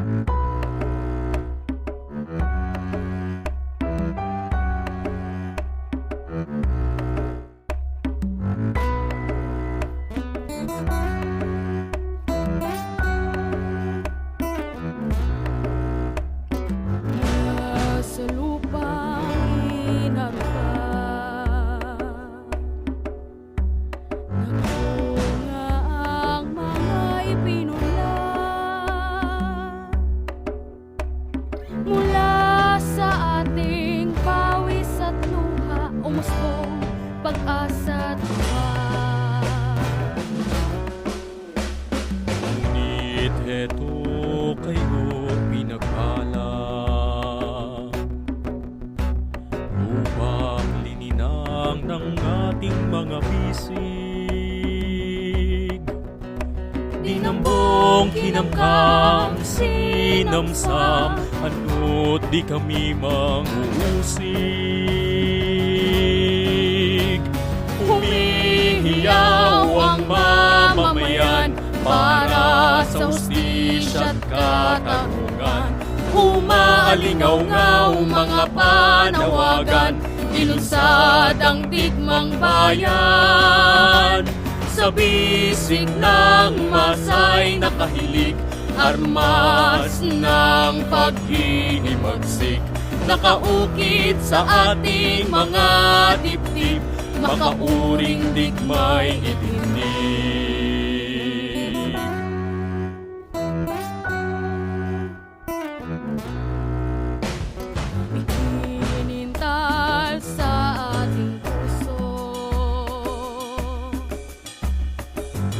Mm-hmm. pag-asa Tuhan. Ngunit heto kayo pinagpala upang lininang ng ating mga bisig. Dinambong kinamkam, sinamsam, ano't di kami mangusig. Humihiyaw ang mamamayan Para sa ustisya at katarungan Humaalingaw-ngaw mga panawagan Ilunsad ang digmang bayan. Sa bisig ng masay nakahilig Armas ng paghihimagsik Nakaukit sa ating mga dibdib Makauring digmay itindig Pinintal sa ating puso.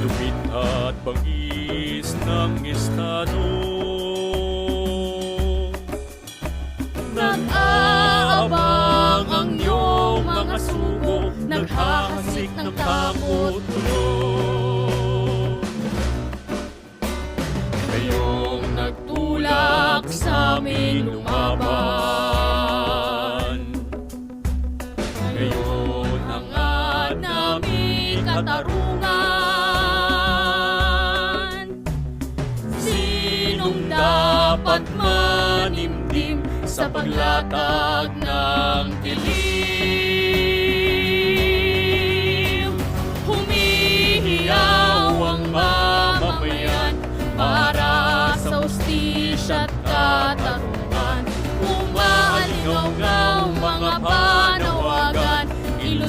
Lumit at bagis ng estado nagtulak sa aming lumaban Ngayon ang At naming katarungan Sinong dapat manimdim sa paglatag ng dilim?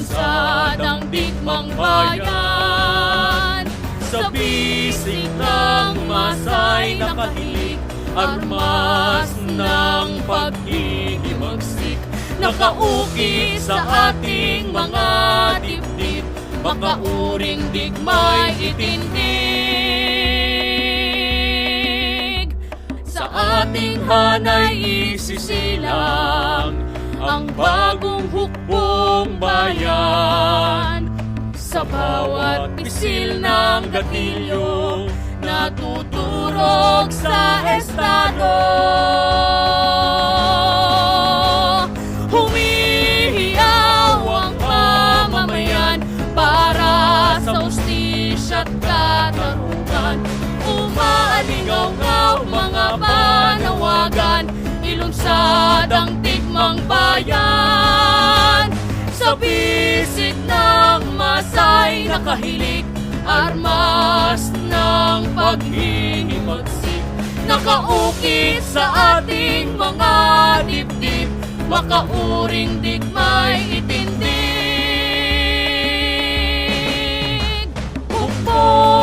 Ilunsad ang digmang bayan. Sa bisig ng masay nakahilig, armas ng paghihimagsik, nakaukit sa ating mga dibdib, makauring digmay itindig. Sa ating hanay isisilang ang bagong hukbong bayan. Sa bawat pisil ng gatilyo Natuturog sa estado. Humihiyaw ang mamamayan Para sa ustisya at katarungan. Umaalingaw-ngaw mga panawagan Ilunsad ang digmang bayan sa bisig ng masay nakahilig Armas ng paghihimagsik. Nakaukit sa ating mga dibdib Makauring digmay itindig. Upos